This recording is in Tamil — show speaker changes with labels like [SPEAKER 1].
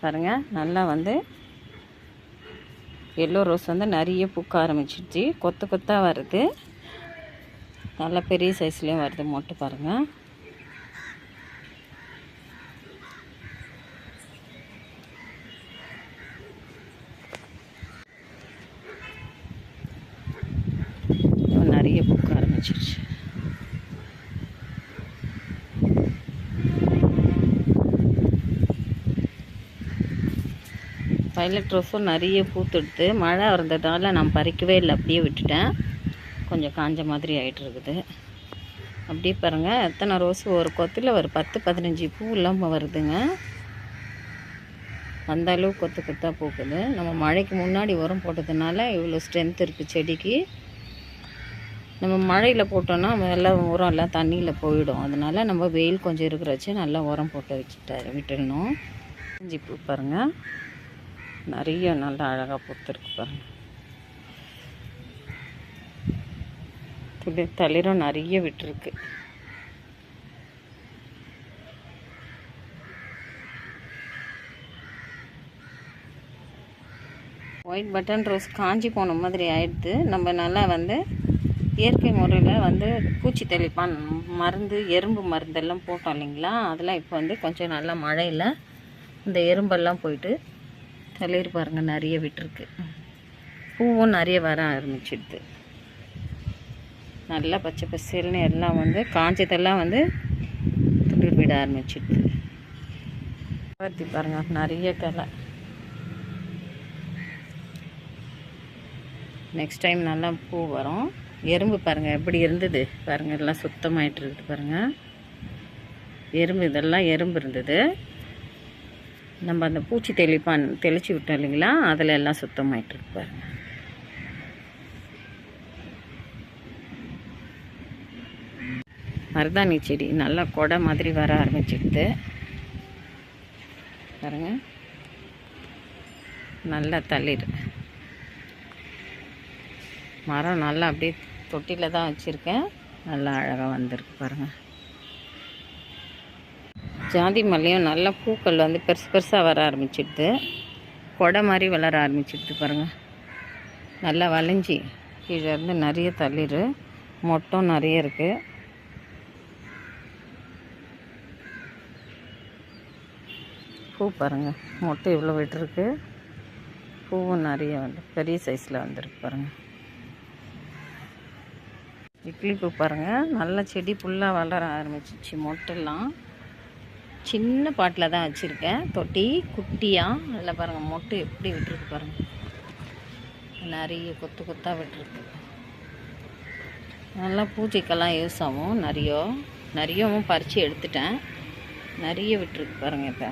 [SPEAKER 1] பாருங்கள் நல்லா வந்து எல்லோ ரோஸ் வந்து நிறைய பூக்க ஆரம்பிச்சிடுச்சு கொத்து கொத்தாக வருது. நல்லா பெரிய சைஸ்லேயும் வருது மொட்டை பாருங்கள் இன்னும் நிறைய பூக்க ஆரம்பிச்சிருச்சு வயலட் ரோஸும் நிறைய பூத்துடுது மழை வந்ததால் நான் பறிக்கவே இல்லை அப்படியே விட்டுட்டேன். கொஞ்சம் காஞ்ச மாதிரி ஆகிட்டு இருக்குது அப்படியே பாருங்கள் எத்தனை ரோஸ்? ஒரு கொத்தில் ஒரு பத்து பதினஞ்சு பூ இல்லாமல் வருதுங்க. அந்த அளவு கொத்து கொத்தாக பூக்குது நம்ம மழைக்கு முன்னாடி உரம் போட்டதுனால இவ்வளோ ஸ்ட்ரென்த் இருக்குது செடிக்கு. நம்ம மழையில் போட்டோன்னா எல்லாம் உரம் எல்லாம் தண்ணியில் போயிடும். அதனால நம்ம வெயில் கொஞ்சம் இருக்கிற வச்சு நல்லா உரம் போட்டு வச்சுட்டு விட்டுடணும். பூ பாருங்கள் நிறைய நல்லா அழகாக பூத்துருக்கு பாருங்க. துளிர் தளிரும் நிறைய விட்டுருக்கு. ஒயிட் பட்டன் ரோஸ் காஞ்சி போன மாதிரி ஆயிடுது. நம்ம நல்லா வந்து இயற்கை முறையில் வந்து பூச்சி தெளிப்பான் மருந்து எறும்பு மருந்தெல்லாம் போட்டோம் இல்லைங்களா? அதெல்லாம் இப்போ வந்து கொஞ்சம் நல்லா மழையில் இந்த எறும்பெல்லாம் போயிட்டு தளிர் பாருங்கள் நிறைய விட்டுருக்கு. பூவும் நிறைய வர ஆரம்பிச்சிடுது. நல்லா பச்சை பசேல்னு எல்லாம் வந்து காஞ்சதெல்லாம் வந்து துளிர் விட ஆரம்பிச்சிடுது. பருத்தி பாருங்கள் நிறைய கலை. நெக்ஸ்ட் டைம் நல்லா பூ வரும். எறும்பு பாருங்கள் எப்படி இருந்தது? பாருங்கள் எல்லாம் சுத்தமாகிட்டு இருக்குது பாருங்கள் எறும்பு இதெல்லாம் எறும்பு இருந்தது. நம்ம அந்த பூச்சி தெளிப்பான் தெளிச்சு விட்டோம் இல்லைங்களா? அதில் எல்லாம் சுத்தமாயிட்டு இருக்கு பாருங்க. மருதாணி செடி நல்லா கொடை மாதிரி வர ஆரம்பிச்சிடுது. பாருங்க. நல்லா தள்ளிடு. மரம் நல்லா அப்படியே தொட்டியில் தான் வச்சுருக்கேன். நல்லா அழகாக வந்திருக்கு பாருங்கள் ஜாதி மல்லியும் நல்லா பூக்கள் வந்து பெருசு பெருசாக வர ஆரம்பிச்சிடுது. கொடை மாதிரி வளர ஆரம்பிச்சிடுது பாருங்கள் நல்லா வளைஞ்சி கீழே இருந்து நிறைய தளிர். மொட்டும் நிறைய இருக்குது பூ பாருங்கள் மொட்டை இவ்வளோ விட்டுருக்கு. பூவும் நிறைய வந்து பெரிய சைஸில் வந்துருக்கு பாருங்கள் இட்லி பூ பாருங்கள் நல்ல செடி ஃபுல்லாக வளர ஆரம்பிச்சிச்சு மொட்டெல்லாம். சின்ன பாட்டில் தான் வச்சுருக்கேன். தொட்டி குட்டியாக அதில் பாருங்கள் மொட்டு எப்படி விட்டுருக்கு பாருங்கள் நிறைய கொத்து கொத்தாக விட்டுருக்கு. நல்லா பூஜைக்கெல்லாம் யூஸ் ஆகும். நிறைய நிறையவும் பறித்து எடுத்துட்டேன். நிறைய விட்டுருக்கு பாருங்கள் இப்போ.